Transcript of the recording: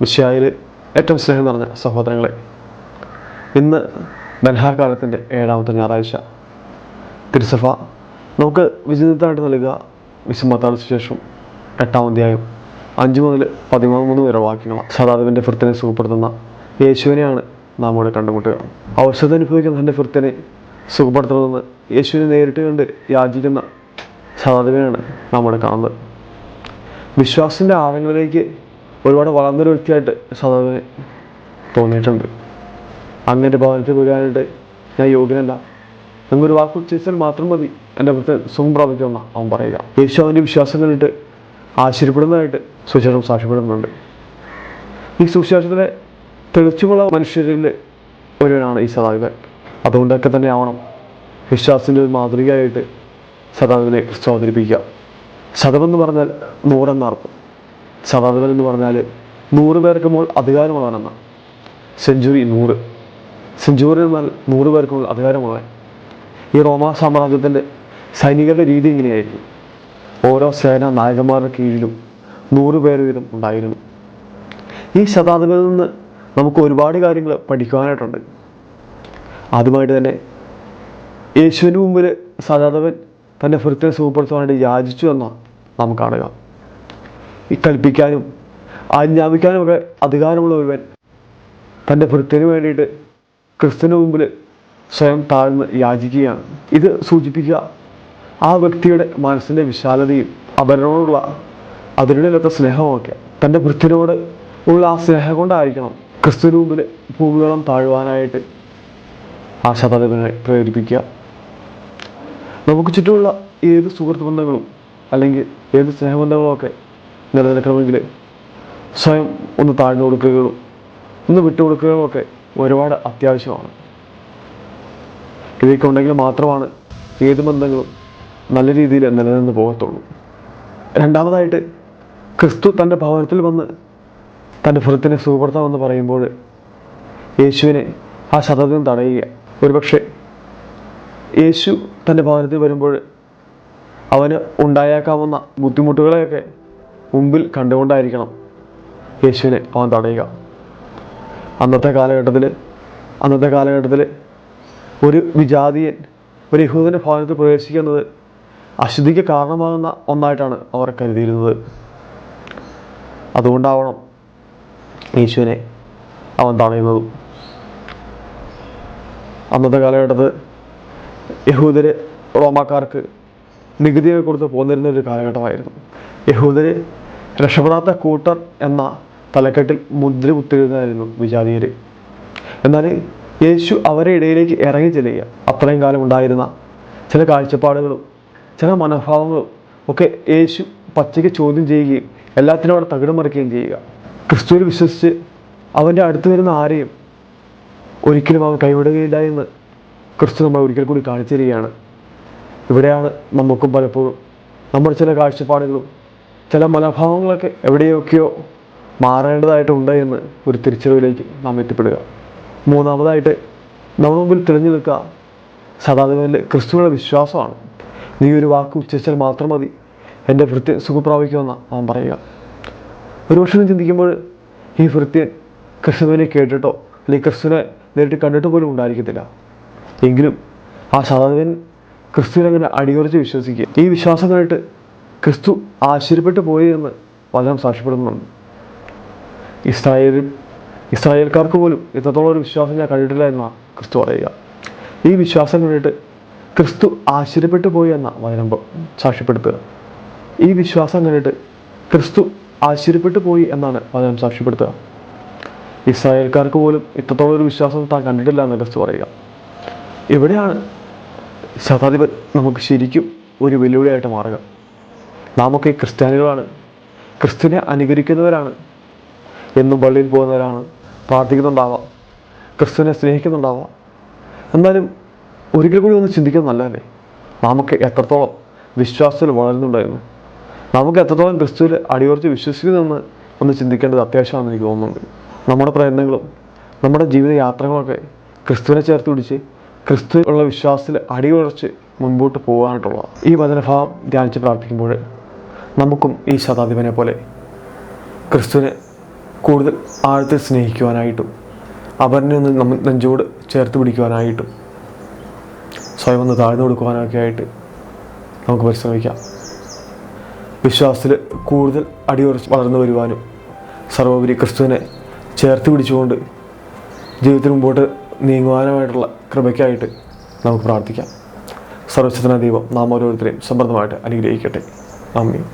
വിഷയായിൽ ഏറ്റവും സ്നേഹം നിറഞ്ഞ സഹോദരങ്ങളെ ഇന്ന് ബൻഹാകാലത്തിന്റെ ഏഴാമത്തെ ഞായറാഴ്ച തിരുസഭ നമുക്ക് വിചിന്തമായിട്ട് നൽകുക വിശ്വമത്താൽ ശേഷം എട്ടാം അധ്യായം അഞ്ച് മുതൽ പതിമൂന്ന് വരെ വാക്യങ്ങളാണ്. സദാദേവന്റെ ഭൃത്തിനെ സുഖപ്പെടുത്തുന്ന യേശുവിനെയാണ് നാം ഇവിടെ കണ്ടുമുട്ടുക. ഔഷധം അനുഭവിക്കുന്ന തന്റെ ഭൃത്തിനെ സുഖപ്പെടുത്തണമെന്ന് യേശുവിനെ നേരിട്ട് കണ്ട് യാചിക്കുന്ന സദാദേവനെയാണ് നാം ഇവിടെ കാണുന്നത്. വിശ്വാസത്തിന്റെ ആഴങ്ങളിലേക്ക് ഒരുപാട് വളർന്നൊരു വ്യക്തിയായിട്ട് സദാവിനെ തോന്നിയിട്ടുണ്ട്. അങ്ങനെ ഭവനത്തിൽ വരാനായിട്ട് ഞാൻ യോഗ്യനല്ല. നിങ്ങൊരു വാക്ക് ഉച്ചരിച്ചാൽ മാത്രം മതി. എന്റെ അപ്പുറത്തെ സുഖം പ്രാപിക്കുമെന്ന അവൻ പറയുക. യേശു അവന്റെ വിശ്വാസം കണ്ടിട്ട് ആശ്ചര്യപ്പെടുന്നതായിട്ട് സുശേഷം സാക്ഷ്യപ്പെടുന്നുണ്ട്. ഈ സുശേഷത്തിലെ തെളിച്ചുമുള്ള മനുഷ്യരിൽ ഒരുവനാണ് ഈ സദാവിവൻ അതുകൊണ്ടൊക്കെ തന്നെ ആവണം വിശ്വാസത്തിന്റെ ഒരു മാതൃകയായിട്ട് സദാവിനെ ക്രിസ്തു അവതരിപ്പിക്കുക ശതമെന്ന് പറഞ്ഞാൽ നൂറെന്നർത്ഥം ശതാധിപൻ എന്ന് പറഞ്ഞാൽ നൂറ് പേർക്ക് മുകൾ അധികാരമുള്ളവനെന്ന സെഞ്ചുറി നൂറ്. സെഞ്ചുറി എന്നാൽ നൂറ് പേർക്ക് മുകൾ അധികാരമുള്ളവൻ. ഈ റോമാ സാമ്രാജ്യത്തിന്റെ സൈനികരുടെ രീതി ഇങ്ങനെയായിരുന്നു. ഓരോ സേന നായകന്മാരുടെ കീഴിലും നൂറ് പേര് വീതം ഉണ്ടായിരുന്നു. ഈ ശതാധിപനിൽ നിന്ന് നമുക്ക് ഒരുപാട് കാര്യങ്ങൾ പഠിക്കുവാനായിട്ടുണ്ട്. ആദ്യമായിട്ട് തന്നെ യേശുവിന് മുമ്പിൽ സദാതവൻ തന്റെ ഭൃത്തിനെ സുഖപ്പെടുത്തുവാനായിട്ട് യാചിച്ചു എന്നാണ് നാം കാണുക. കൽപ്പിക്കാനും ആജ്ഞാപിക്കാനും ഒക്കെ അധികാരമുള്ള ഒരുവൻ തന്റെ ഭൃത്തിന് വേണ്ടിയിട്ട് ക്രിസ്തുവിന് മുമ്പിൽ സ്വയം താഴ്ന്ന് യാചിക്കുകയാണ്. ഇത് സൂചിപ്പിക്കുക ആ വ്യക്തിയുടെ മനസ്സിന്റെ വിശാലതയും അവരോടുള്ള അതിനിടയിലത്തെ സ്നേഹമൊക്കെ തന്റെ ഭൃത്തിനോട് ഉള്ള ആ സ്നേഹം കൊണ്ടായിരിക്കണം ക്രിസ്തുവിന് മുമ്പിൽ ഭൂമിയോളം താഴുവാനായിട്ട് ആ ശതാധിപനെ പ്രേരിപ്പിക്കുക. നമുക്ക് ചുറ്റുമുള്ള ഏത് സുഹൃത്ത് ബന്ധങ്ങളും അല്ലെങ്കിൽ ഏത് സ്നേഹബന്ധങ്ങളും ഒക്കെ നിലനിൽക്കണമെങ്കിൽ സ്വയം ഒന്ന് താഴ്ന്നു കൊടുക്കുകയും ഒന്ന് വിട്ടുകൊടുക്കുകയും ഒക്കെ ഒരുപാട് അത്യാവശ്യമാണ്. ഇവയൊക്കെ ഉണ്ടെങ്കിൽ മാത്രമാണ് ഏത് ബന്ധങ്ങളും നല്ല രീതിയിൽ നിലനിന്ന് പോകത്തുള്ളൂ. രണ്ടാമതായിട്ട് ക്രിസ്തു തന്റെ ഭവനത്തിൽ വന്ന് തന്റെ ഭൃത്തിനെ സുഖപ്പെടുത്താമെന്ന് പറയുമ്പോൾ യേശുവിനെ ആ ശതകം തടയുക. ഒരുപക്ഷെ യേശു തന്റെ ഭവനത്തിൽ വരുമ്പോൾ അവന് ഉണ്ടായേക്കാവുന്ന ബുദ്ധിമുട്ടുകളെയൊക്കെ മുമ്പിൽ കണ്ടുകൊണ്ടായിരിക്കണം യേശുവിനെ അവൻ തടയുക. അന്നത്തെ കാലഘട്ടത്തിൽ അന്നത്തെ കാലഘട്ടത്തിൽ ഒരു വിജാതിയൻ ഒരു യഹൂദന്റെ ഭവനത്തിൽ പ്രവേശിക്കുന്നത് അശുദ്ധിക്ക് കാരണമാകുന്ന ഒന്നായിട്ടാണ് അവർ കരുതിയിരുന്നത്. അതുകൊണ്ടാവണം യേശുവിനെ അവൻ തടയുന്നതും. അന്നത്തെ കാലഘട്ടത്ത് യഹൂദര് റോമാക്കാർക്ക് നികുതിയൊക്കെ കൊടുത്ത് പോന്നിരുന്ന ഒരു കാലഘട്ടമായിരുന്നു. യഹൂദര് രക്ഷപ്പെടാത്ത കൂട്ടർ എന്ന തലക്കെട്ടിൽ മുദ്ര കുത്തിരുന്നതായിരുന്നു വിജാതീയർ എന്നാൽ യേശു അവരുടെ ഇടയിലേക്ക് ഇറങ്ങി ചെല്ലുക അത്രയും കാലം ഉണ്ടായിരുന്ന ചില കാഴ്ചപ്പാടുകളും ചില മനോഭാവങ്ങളും ഒക്കെ യേശു പച്ചയ്ക്ക് ചോദ്യം ചെയ്യുകയും എല്ലാത്തിനും അവിടെ തകിടം മറിക്കുകയും ചെയ്യുക. ക്രിസ്തുവിൽ വിശ്വസിച്ച് അവന്റെ അടുത്ത് വരുന്ന ആരെയും ഒരിക്കലും അവൻ കൈവിടുകയില്ല എന്ന് ക്രിസ്തു നമ്മൾ ഒരിക്കൽ കൂടി കാണിച്ചു തരികയാണ് ഇവിടെയാണ് നമുക്കും പലപ്പോഴും നമ്മുടെ ചില കാഴ്ചപ്പാടുകളും ചില മനോഭാവങ്ങളൊക്കെ എവിടെയൊക്കെയോ മാറേണ്ടതായിട്ടുണ്ട് എന്ന് ഒരു തിരിച്ചറിവിലേക്ക് നാം എത്തിപ്പെടുക. മൂന്നാമതായിട്ട് നമ്മുടെ മുമ്പിൽ തെളിഞ്ഞു നിൽക്കുക സദാദേവന്റെ ക്രിസ്തുവിന്റെ വിശ്വാസമാണ്. നീ ഒരു വാക്ക് ഉച്ചരിച്ചാൽ മാത്രം മതി. എന്റെ വൃത്തി സുഖപ്രാപിക്കുമെന്ന് അവൻ പറയുക. ഒരു പക്ഷേ ചിന്തിക്കുമ്പോൾ ഈ ഭൃത്യൻ ക്രിസ്തുവിനെ കേട്ടിട്ടോ അല്ലെങ്കിൽ ക്രിസ്തുവിനെ നേരിട്ട് കണ്ടിട്ട് പോലും ഉണ്ടായിരിക്കത്തില്ല. എങ്കിലും ആ സദാദേവൻ ക്രിസ്തുവിനെ അങ്ങനെ അടിയുറച്ച് വിശ്വസിക്കുക. ഈ വിശ്വാസം ക്രിസ്തു ആശ്ചര്യപ്പെട്ടു പോയി എന്ന് വചനം സാക്ഷ്യപ്പെടുന്നുണ്ട്. ഇസ്രായേലും ഇസ്രായേൽക്കാർക്ക് പോലും ഇത്രത്തോളം ഒരു വിശ്വാസം ഞാൻ കണ്ടിട്ടില്ല എന്നാണ് ക്രിസ്തു പറയുക. ഈ വിശ്വാസം കണ്ടിട്ട് ക്രിസ്തു ആശ്ചര്യപ്പെട്ടു പോയി എന്ന വചനം സാക്ഷ്യപ്പെടുത്തുക. ഈ വിശ്വാസം കണ്ടിട്ട് ക്രിസ്തു ആശ്ചര്യപ്പെട്ടു പോയി എന്നാണ് വചനം സാക്ഷ്യപ്പെടുത്തുക. ഇസ്രായേൽക്കാർക്ക് പോലും ഇത്രത്തോളം ഒരു വിശ്വാസം താൻ കണ്ടിട്ടില്ല എന്ന് ക്രിസ്തു പറയുക. ഇവിടെയാണ് ശതാധിപൻ നമുക്ക് ശരിക്കും ഒരു വെല്ലുവിളിയായിട്ട് മാറുക. നാമൊക്കെ ക്രിസ്ത്യാനികളാണ്. ക്രിസ്തുവിനെ അനുകരിക്കുന്നവരാണ്. എന്നും പള്ളിയിൽ പോകുന്നവരാണ്. പ്രാർത്ഥിക്കുന്നുണ്ടാവാം. ക്രിസ്തുവിനെ സ്നേഹിക്കുന്നുണ്ടാവാം. എന്നാലും ഒരിക്കൽ കൂടി ഒന്ന് ചിന്തിക്കുന്നത് നല്ലതല്ലേ? നമുക്ക് എത്രത്തോളം വിശ്വാസത്തിൽ വളരുന്നുണ്ടായിരുന്നു നമുക്ക് എത്രത്തോളം ക്രിസ്തുവിൽ അടിയുറച്ച് വിശ്വസിക്കുന്നെന്ന് ഒന്ന് ചിന്തിക്കേണ്ടത് അത്യാവശ്യമാണെന്ന് എനിക്ക് തോന്നുന്നുണ്ട്. നമ്മുടെ പ്രയത്നങ്ങളും നമ്മുടെ ജീവിത യാത്രകളൊക്കെ ക്രിസ്തുവിനെ ചേർത്ത് പിടിച്ച് ക്രിസ്തു ഉള്ള വിശ്വാസത്തിൽ അടിയുറച്ച് മുൻപോട്ട് പോകാനായിട്ടുള്ള ഈ വചനഭാവം ധ്യാനിച്ച് പ്രാർത്ഥിക്കുമ്പോൾ നമുക്കും ഈ ശതാധിപനെ പോലെ ക്രിസ്തുവിനെ കൂടുതൽ ആഴത്തിൽ സ്നേഹിക്കുവാനായിട്ടും അവരിനെ ഒന്ന് നമ്മൾ നെഞ്ചോട് ചേർത്ത് പിടിക്കുവാനായിട്ടും സ്വയം ഒന്ന് താഴ്ന്നു കൊടുക്കുവാനൊക്കെ ആയിട്ട് നമുക്ക് പരിശ്രമിക്കാം. വിശ്വാസത്തിൽ കൂടുതൽ അടിയുറച്ച് വളർന്നു വരുവാനും സർവോപരി ക്രിസ്തുവിനെ ചേർത്ത് പിടിച്ചുകൊണ്ട് ജീവിതത്തിൽ മുമ്പോട്ട് നീങ്ങുവാനുമായിട്ടുള്ള കൃപയ്ക്കായിട്ട് നമുക്ക് പ്രാർത്ഥിക്കാം. സർവശക്തന ദൈവം നാം ഓരോരുത്തരെയും സമൃദ്ധമായിട്ട് അനുഗ്രഹിക്കട്ടെ. ആമീൻ.